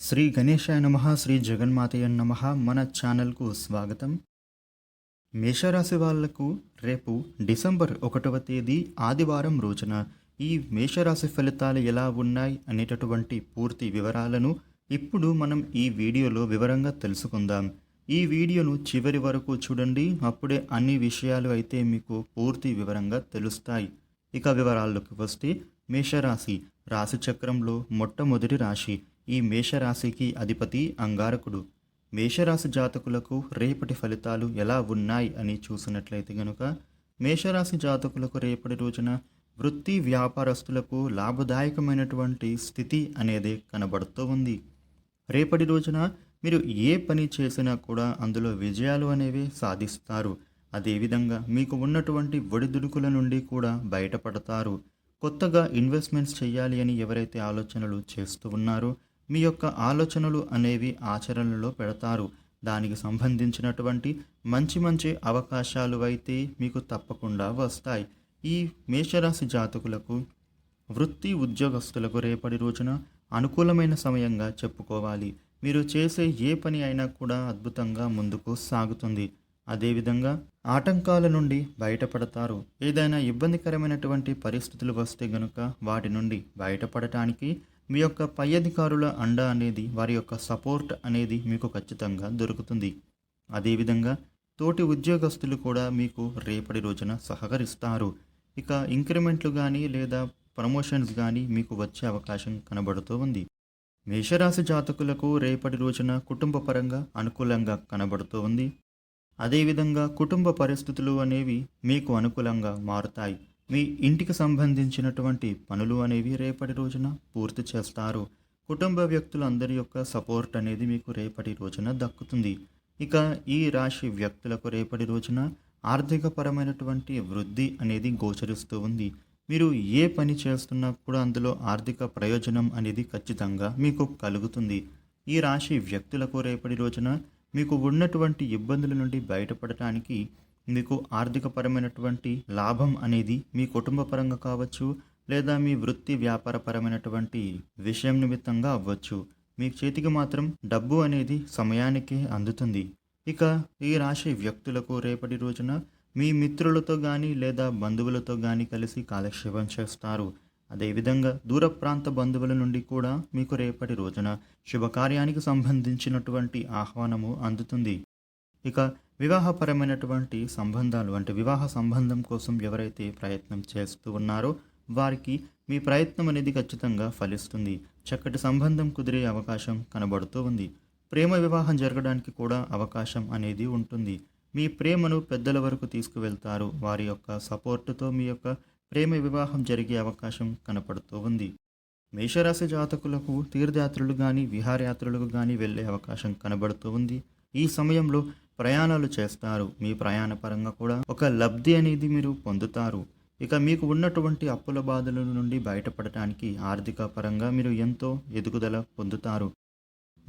శ్రీ గణేశాయ నమ శ్రీ జగన్మాతయ నమ మన ఛానల్కు స్వాగతం. మేషరాశి వాళ్ళకు రేపు డిసెంబర్ ఒకటవ తేదీ ఆదివారం రోజున ఈ మేషరాశి ఫలితాలు ఎలా ఉన్నాయి అనేటటువంటి పూర్తి వివరాలను ఇప్పుడు మనం ఈ వీడియోలో వివరంగా తెలుసుకుందాం. ఈ వీడియోను చివరి వరకు చూడండి అప్పుడే అన్ని విషయాలు అయితే మీకు పూర్తి వివరంగా తెలుస్తాయి. ఇక వివరాల్లోకి వస్తే మేషరాశి రాశి చక్రంలో మొట్టమొదటి రాశి ఈ మేషరాశికి అధిపతి అంగారకుడు. మేషరాశి జాతకులకు రేపటి ఫలితాలు ఎలా ఉన్నాయి అని చూసినట్లయితే గనుక మేషరాశి జాతకులకు రేపటి రోజున వృత్తి వ్యాపారస్తులకు లాభదాయకమైనటువంటి స్థితి అనేది కనబడుతూ ఉంది. రేపటి రోజున మీరు ఏ పని చేసినా కూడా అందులో విజయాలు అనేవి సాధిస్తారు. అదేవిధంగా మీకు ఉన్నటువంటి ఒడిదుడుకుల నుండి కూడా బయటపడతారు. కొత్తగా ఇన్వెస్ట్మెంట్స్ చేయాలి అని ఎవరైతే ఆలోచనలు చేస్తూ ఉన్నారో మీ యొక్క ఆలోచనలు అనేవి ఆచరణలో పెడతారు. దానికి సంబంధించినటువంటి మంచి మంచి అవకాశాలు అయితే మీకు తప్పకుండా వస్తాయి. ఈ మేషరాశి జాతకులకు వృత్తి ఉద్యోగస్తులకు రేపటి రోజున అనుకూలమైన సమయంగా చెప్పుకోవాలి. మీరు చేసే ఏ పని అయినా కూడా అద్భుతంగా ముందుకు సాగుతుంది. అదేవిధంగా ఆటంకాల నుండి బయటపడతారు. ఏదైనా ఇబ్బందికరమైనటువంటి పరిస్థితులు వస్తే గనుక వాటి నుండి బయటపడటానికి మీ యొక్క పై అధికారుల అండ అనేది వారి యొక్క సపోర్ట్ అనేది మీకు ఖచ్చితంగా దొరుకుతుంది. అదేవిధంగా తోటి ఉద్యోగస్తులు కూడా మీకు రేపటి రోజున సహకరిస్తారు. ఇక ఇంక్రిమెంట్లు కానీ లేదా ప్రమోషన్స్ కానీ మీకు వచ్చే అవకాశం కనబడుతూ ఉంది. మేషరాశి జాతకులకు రేపటి రోజున కుటుంబ పరంగా అనుకూలంగా కనబడుతూ ఉంది. అదేవిధంగా కుటుంబ పరిస్థితులు అనేవి మీకు అనుకూలంగా మారుతాయి. మీ ఇంటికి సంబంధించినటువంటి పనులు అనేవి రేపటి రోజున పూర్తి చేస్తారు. కుటుంబ వ్యక్తులందరి యొక్క సపోర్ట్ అనేది మీకు రేపటి రోజున దక్కుతుంది. ఇక ఈ రాశి వ్యక్తులకు రేపటి రోజున ఆర్థికపరమైనటువంటి వృద్ధి అనేది గోచరిస్తూ ఉంది. మీరు ఏ పని చేస్తున్నా కూడా అందులో ఆర్థిక ప్రయోజనం అనేది ఖచ్చితంగా మీకు కలుగుతుంది. ఈ రాశి వ్యక్తులకు రేపటి రోజున మీకు ఉన్నటువంటి ఇబ్బందుల నుండి బయటపడటానికి మీకు ఆర్థికపరమైనటువంటి లాభం అనేది మీ కుటుంబ పరంగా కావచ్చు లేదా మీ వృత్తి వ్యాపారపరమైనటువంటి విషయం నిమిత్తంగా అవ్వచ్చు. మీ చేతికి మాత్రం డబ్బు అనేది సమయానికి అందుతుంది. ఇక ఈ రాశి వ్యక్తులకు రేపటి రోజున మీ మిత్రులతో కానీ లేదా బంధువులతో కానీ కలిసి కాలక్షేపం చేస్తారు. అదేవిధంగా దూర ప్రాంత బంధువుల నుండి కూడా మీకు రేపటి రోజున శుభకార్యానికి సంబంధించినటువంటి ఆహ్వానము అందుతుంది. ఇక వివాహపరమైనటువంటి సంబంధాలు అంటే వివాహ సంబంధం కోసం ఎవరైతే ప్రయత్నం చేస్తూ ఉన్నారో వారికి మీ ప్రయత్నం అనేది ఖచ్చితంగా ఫలిస్తుంది. చక్కటి సంబంధం కుదిరే అవకాశం కనబడుతూ ఉంది. ప్రేమ వివాహం జరగడానికి కూడా అవకాశం అనేది ఉంటుంది. మీ ప్రేమను పెద్దల వరకు తీసుకువెళ్తారు. వారి యొక్క సపోర్టుతో మీ యొక్క ప్రేమ వివాహం జరిగే అవకాశం కనపడుతూ ఉంది. మేషరాశి జాతకులకు తీర్థయాత్రలు కానీ విహారయాత్రలకు కానీ వెళ్ళే అవకాశం కనబడుతూ ఉంది. ఈ సమయంలో ప్రయాణాలు చేస్తారు మీ ప్రయాణ పరంగా కూడా. ఒక లబ్ధి అనేది మీరు పొందుతారు. ఇక మీకు ఉన్నటువంటి అప్పుల బాధల నుండి బయటపడటానికి ఆర్థిక పరంగా మీరు ఎంతో ఎదుగుదల పొందుతారు.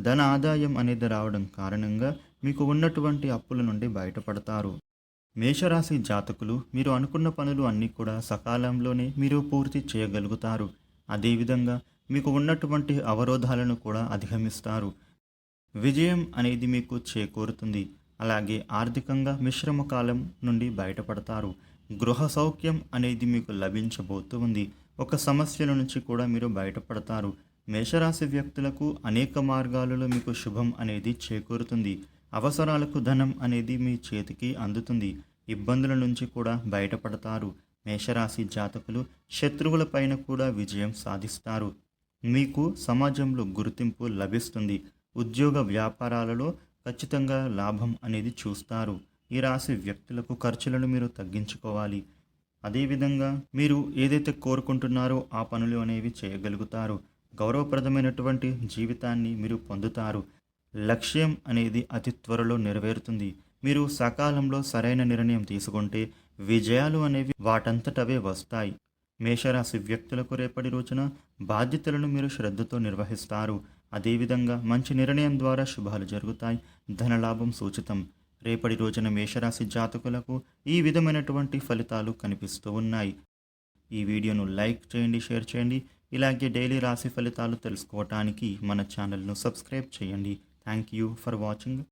ధన ఆదాయం అనేది రావడం కారణంగా మీకు ఉన్నటువంటి అప్పుల నుండి బయటపడతారు. మేషరాశి జాతకులు మీరు అనుకున్న పనులు అన్నీ కూడా సకాలంలోనే మీరు పూర్తి చేయగలుగుతారు. అదేవిధంగా మీకు ఉన్నటువంటి అవరోధాలను కూడా అధిగమిస్తారు. విజయం అనేది మీకు చేకూరుతుంది. అలాగే ఆర్థికంగా మిశ్రమ కాలం నుండి బయటపడతారు. గృహ సౌఖ్యం అనేది మీకు లభించబోతుంది ఒక సమస్యల నుంచి కూడా మీరు బయటపడతారు. మేషరాశి వ్యక్తులకు అనేక మార్గాలలో మీకు శుభం అనేది చేకూరుతుంది. అవసరాలకు ధనం అనేది మీ చేతికి అందుతుంది. ఇబ్బందుల నుంచి కూడా బయటపడతారు. మేషరాశి జాతకులు శత్రువుల పైన కూడా విజయం సాధిస్తారు. మీకు సమాజంలో గుర్తింపు లభిస్తుంది. ఉద్యోగ వ్యాపారాలలో ఖచ్చితంగా లాభం అనేది చూస్తారు. ఈ రాశి వ్యక్తులకు ఖర్చులను మీరు తగ్గించుకోవాలి. అదేవిధంగా మీరు ఏదైతే కోరుకుంటున్నారో ఆ పనులు అనేవి చేయగలుగుతారు. గౌరవప్రదమైనటువంటి జీవితాన్ని మీరు పొందుతారు. లక్ష్యం అనేది అతి త్వరలో నెరవేరుతుంది. మీరు సకాలంలో సరైన నిర్ణయం తీసుకుంటే విజయాలు అనేవి వాటంతటవే వస్తాయి. మేషరాశి వ్యక్తులకు రేపటి రోజున బాధ్యతలను మీరు శ్రద్ధతో నిర్వహిస్తారు. అదేవిధంగా మంచి నిర్ణయం ద్వారా శుభాలు జరుగుతాయి. ధనలాభం సూచితం. రేపటి రోజున మేషరాశి జాతకులకు ఈ విధమైనటువంటి ఫలితాలు కనిపిస్తూ ఉన్నాయి. ఈ వీడియోను లైక్ చేయండి షేర్ చేయండి. ఇలాగే డైలీ రాశి ఫలితాలు తెలుసుకోవటానికి మన ఛానల్ను సబ్స్క్రైబ్ చేయండి. Thank you for watching.